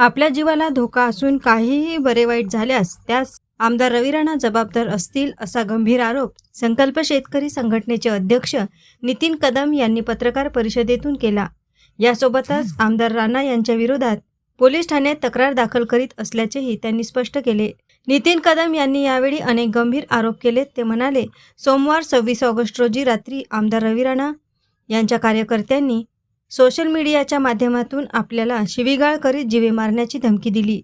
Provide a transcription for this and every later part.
आपल्या जीवाला धोका असून काहीही बरे वाईट झाल्यास त्यास आमदार रवी राणा जबाबदार असतील असा गंभीर आरोप संकल्प शेतकरी संघटनेचे अध्यक्ष नितीन कदम यांनी पत्रकार परिषदेतून केला. यासोबतच आमदार राणा यांच्या विरोधात पोलीस ठाण्यात तक्रार दाखल करीत असल्याचेही त्यांनी स्पष्ट केले. नितीन कदम यांनी यावेळी अनेक गंभीर आरोप केले ते म्हणाले सोमवार सव्वीस ऑगस्ट रोजी रात्री आमदार रवी राणा यांच्या कार्यकर्त्यांनी सोशल मीडियाच्या माध्यमातून आपल्याला शिवीगाळ करीत जीवे मारण्याची धमकी दिली.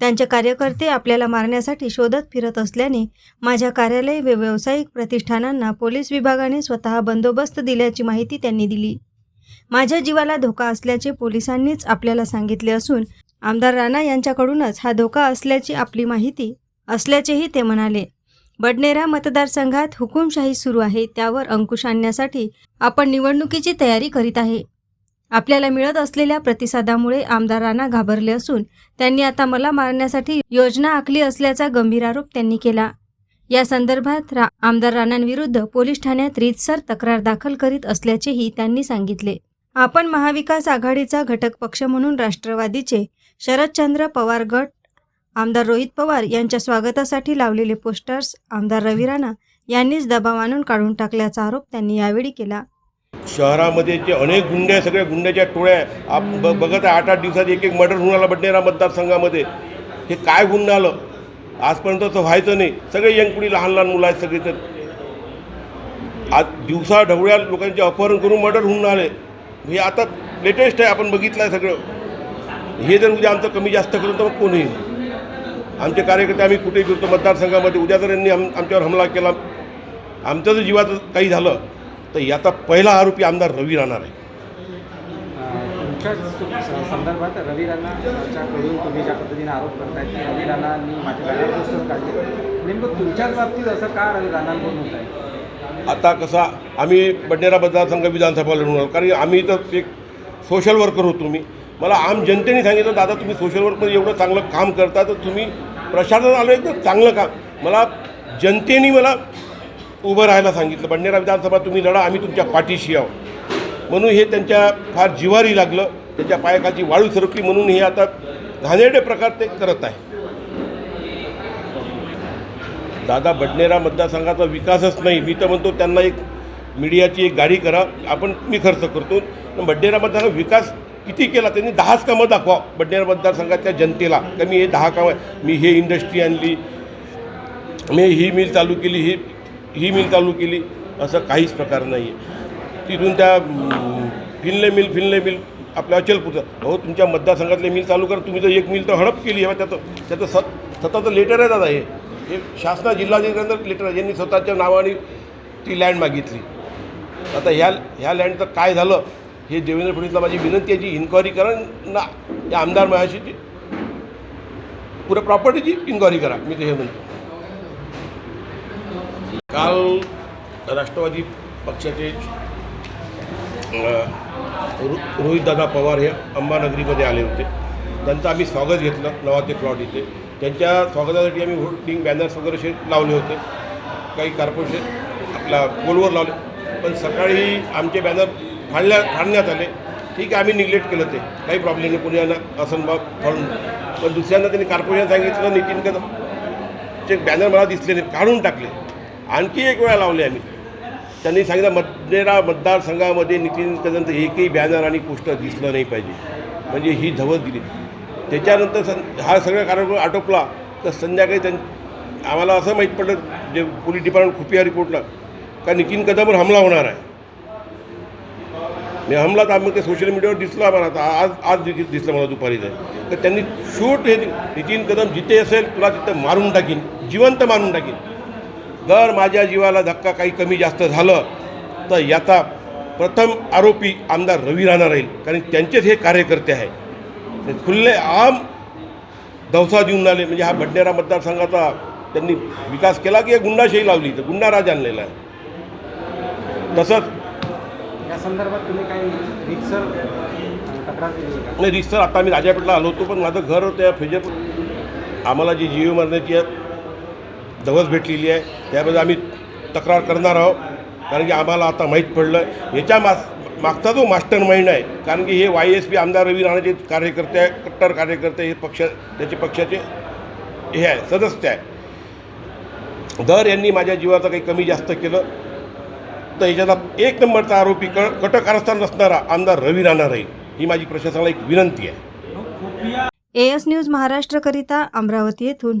त्यांचे कार्यकर्ते आपल्याला मारण्यासाठी शोधत फिरत असल्याने माझ्या कार्यालय व व्यावसायिक प्रतिष्ठानांना पोलीस विभागाने स्वतः बंदोबस्त दिल्याची माहिती त्यांनी दिली. माझ्या जीवाला धोका असल्याचे पोलिसांनीच आपल्याला सांगितले असून आमदार राणा यांच्याकडूनच हा धोका असल्याची आपली माहिती असल्याचेही ते म्हणाले. बडनेरा मतदारसंघात हुकुमशाही सुरू आहे त्यावर अंकुश आणण्यासाठी आपण निवडणुकीची तयारी करीत आहे. आपल्याला मिळत असलेल्या प्रतिसादामुळे आमदार राणा घाबरले असून त्यांनी आता मला मारण्यासाठी योजना आखली असल्याचा गंभीर आरोप त्यांनी केला. या संदर्भात रा आमदार राणांविरुद्ध पोलीस ठाण्यात रीतसर तक्रार दाखल करीत असल्याचेही त्यांनी सांगितले. आपण महाविकास आघाडीचा घटक पक्ष म्हणून राष्ट्रवादीचे शरदचंद्र पवार गट आमदार रोहित पवार यांच्या स्वागतासाठी लावलेले पोस्टर्स आमदार रवी राणा यांनीच दबाव आणून काढून टाकल्याचा आरोप त्यांनी यावेळी केला. शहरामध्ये जे अनेक गुंडे आहे, सगळ्या गुंड्याच्या टोळ्या. आप ब बघत आहे आठ आठ दिवसात एक एक मर्डर होऊन आला बडनेरा मतदारसंघामध्ये. हे काय गुन्हा आलं? आजपर्यंत असं व्हायचं नाही. सगळे यंगपुडी लहान लहान मुलं आहेत सगळे तर. आज दिवसा ढवळ्या लोकांचे अपहरण करून मर्डर होऊन आले. हे आता लेटेस्ट आहे आपण बघितलं आहे सगळं. हे जर उद्या आमचं कमी जास्त करून तर मग कोण येईल आमचे कार्यकर्ते आम्ही कुठे फिरतो मतदारसंघामध्ये. उद्या जर यांनी आम आमच्यावर हमला केला आमचं जर जीवाचं काही झालं तर याचा पहिला आरोपी आमदार रवी राहणार आहे. तुमच्या स- संदर्भात रवी राणाच्याकडून तुम्ही ज्या पद्धतीने आरोप करताय की रवी राणांनी माझ्या बॅनर पोस्टर काढले. नेमकं तुमच्याच बाबतीत असं का रवी राणांकडून होत आहे? आता कसा आम्ही बडनेरा मतदारसंघ विधानसभा लढून आलो. कारण आम्ही तर एक सोशल वर्कर होतो मी मला आम जनतेने सांगितलं दादा तुम्ही सोशल वर्कमध्ये एवढं चांगलं काम करता तर तुम्ही प्रशासन आलं एकदम चांगलं काम. मला जनतेने मला उभं राहायला सांगितलं बंडेरा विधानसभा तुम्ही लढा आम्ही तुमच्या पाठीशी आहोत. म्हणून हे त्यांच्या फार जिवारी लागलं त्यांच्या पायाखाची वाळू सरकली म्हणून हे आता घाणेरडे प्रकार ते करत आहे. दादा बडनेरा मतदारसंघाचा विकासच नाही. मी तर म्हणतो त्यांना एक मीडियाची एक गाडी करा आपण मी खर्च करतो. बडनेरा मतदारसंघ विकास किती केला त्यांनी दहाच कामं दाखवा. बडनेरा मतदारसंघाच्या जनतेला का मी हे दहा कामं मी हे इंडस्ट्री आणली मी ही मिल चालू केली ही ही मिल चालू केली असं काहीच प्रकार नाही आहे तिथून त्या फिनले मिल फिनले मिल आपल्या अचलपूरचं. अहो तुमच्या मतदारसंघातले मिल चालू करा तुम्ही तर एक मिल तर हडप केली आहे. त्याचं त्याचं सत स्वतःचं लेटर आहे दादा हे. शासना जिल्हाधिकाऱ्यांचं लेटर आहे. यांनी स्वतःच्या नावाने ती लँड मागितली. आता ह्या ह्या लँडचं काय झालं हे देवेंद्र फडणवीसला माझी विनंती आहे जी इन्क्वायरी करा ना या आमदार महाशीची. पुऱ्या प्रॉपर्टीची इन्क्वायरी करा मी ते हे म्हणतो काल राष्ट्रवादी पक्षाचे रोहितदादा पवार हे अंबानगरीमध्ये आले होते. त्यांचं आम्ही स्वागत घेतलं नवाते प्लॉट इथे. त्यांच्या स्वागतासाठी आम्ही होर्डिंग बॅनर्स वगैरे असे लावले होते. काही कार्पोरेशन आपला पोलवर लावले. पण सकाळी आमचे बॅनर फाडल्या फाडण्यात आले. ठीक आहे आम्ही निग्लेक्ट केलं ते. काही प्रॉब्लेम नाही कोणी असं फाडून पण दुसऱ्यांदा त्यांनी कार्पोरेशन सांगितलं नितीन कदम. चे बॅनर मला दिसले नाही काढून टाकले. आणखी एक वेळा लावले आम्ही. त्यांनी सांगितलं मतदेरा मतदारसंघामध्ये नितीन कदमचं एकही बॅनर आणि पोस्टर दिसलं नाही पाहिजे. म्हणजे ही धवल दिली. त्याच्यानंतर सं हा सगळा कार्यक्रम आटोपला. तर संध्याकाळी त्यां आम्हाला असं माहीत पडलं जे पोलीस डिपार्टमेंट खुफिया रिपोर्टला का नितीन कदमवर हमला होणार आहे. मी हमला तर आम्ही ते सोशल मीडियावर दिसला मला आता आज आज दिस- दिसलं मला दुपारी ते. तर त्यांनी शूट हे नितीन कदम जिथे असेल तुला तिथं मारून टाकीन जिवंत मारून टाकीन. जर माझ्या जीवाला धक्का काही कमी जास्त झालं तर याचा प्रथम आरोपी आमदार रवी राणा राहील. कारण त्यांचेच हे कार्यकर्ते आहे खुल्ले आम दवसा देऊन आले. म्हणजे हा बडनेरा मतदारसंघाचा त्यांनी विकास केला की गुंडाशाही लावली. तर गुंडा राज आणलेला आहे. तसंच या संदर्भात तुम्ही काही रिक्सर नाही रिसर आता मी राजापेठला आलो होतो पण माझं घर त्या फेजर आम्हाला जी जीव मरण्याची दवस भेटलेली आहे. त्याबद्दल आम्ही तक्रार करणार आहोत. कारण की आम्हाला आता माहीत पडलं याच्या मास मागचा जो मास्टर माइंड आहे कारण की हे वाय एस पी आमदार रवी राणाचे कार्यकर्ते आहे कट्टर कार्यकर्ते हे पक्ष त्याचे पक्षाचे हे आहे सदस्य आहे. दर यांनी माझ्या जीवाचं काही कमी जास्त केलं. तर याच्याचा एक नंबरचा आरोपी क कट कारस्थान आमदार रवी राणा राहील ही माझी प्रशासनाला एक विनंती आहे. एएस न्यूज महाराष्ट्रकरिता अमरावती येथून.